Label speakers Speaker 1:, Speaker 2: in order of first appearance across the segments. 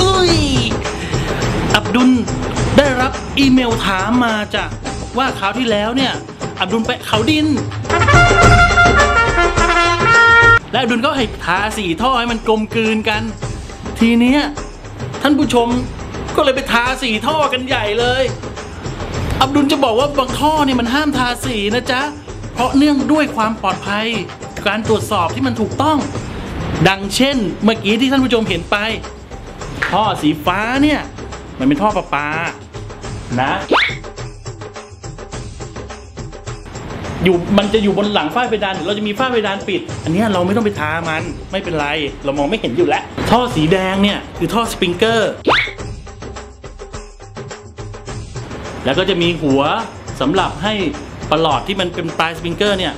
Speaker 1: อุ้ย อับดุลได้รับอีเมลถามมาจากว่าคราวที่แล้วเนี่ย อับดุลไปเขาดิน และอับดุลก็ให้ทาสีท่อให้มันกลมกลืนกัน ทีเนี้ยท่านผู้ชมก็เลยไปทาสีท่อกันใหญ่เลย อับดุลจะบอกว่าบางท่อเนี่ยมันห้ามทาสีนะจ๊ะ เพราะเนื่องด้วยความปลอดภัย การตรวจสอบที่มันถูกต้อง ดังเช่น เมื่อกี้ที่ท่านผู้ชมเห็นไป ท่อสีฟ้าเนี่ย มันเป็นท่อประปา นะ อยู่มันจะอยู่บนหลังฝ้าเพดานเราจะมีฝ้าเพดานปิด อันนี้เราไม่ต้องไปทามันไม่เป็นไร เรามองไม่เห็นอยู่แล้ว ท่อสีแดงเนี่ยคือท่อสปริงเกอร์ แล้วก็จะมีหัวสำหรับให้ปลอดที่มันเป็นปลายสปริงเกอร์เนี่ย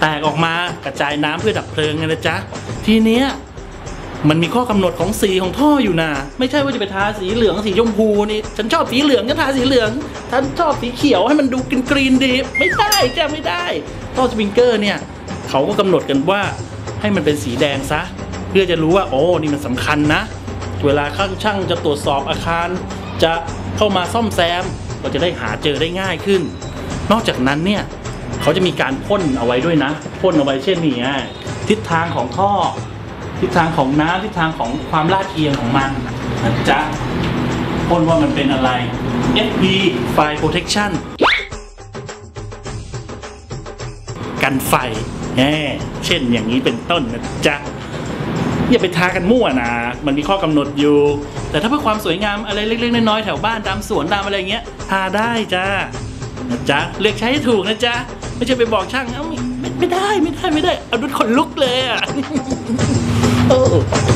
Speaker 1: แตกออกมากระจายน้ำเพื่อดับเพลิงไงนะจ๊ะ ทีเนี้ย มันมีข้อกำหนดของสีของท่ออยู่นะไม่ใช่ว่าจะไปทาสีเหลืองสีชมพูนี่ฉันชอบสีเหลืองก็ทาสีเหลืองฉันชอบสีเขียวให้มันดูกรีนกรีนดีไม่ได้จ้ะไม่ได้ท่อสปริงเกอร์เนี่ยเขาก็กำหนดกันว่าให้มันเป็นสีแดงซะ เพื่อจะรู้ว่าโอ้นี่มันสำคัญนะ เวลาข้างช่างจะตรวจสอบอาคาร จะเข้ามาซ่อมแซมก็จะได้หาเจอได้ง่ายขึ้น นอกจากนั้นเนี่ยเขาจะมีการพ่นเอาไว้ด้วยนะพ่นเอาไว้เช่นนี่ไงทิศทางของท่อ ทิศทางของน้ำทิศทางของความลาดเอียงของมันนะจ๊ะพ่นว่ามันเป็นอะไร FP Fire Protection กันไฟแหมเช่นอย่างนี้เป็นต้นนะจ๊ะอย่าไปทากันมั่วนะ มันมีข้อกำหนดอยู่ แต่ถ้าเพื่อความสวยงามอะไรเล็กๆน้อยๆแถวบ้านตามสวนตามอะไรเงี้ยทาได้จ้านะจ๊ะเลือกใช้ให้ถูกนะจ๊ะ ไม่ใช่ไปบอกช่างเอ้าไม่ไม่ได้ไม่ได้ไม่ได้เอาดุดขนลุกเลยอะ Oh.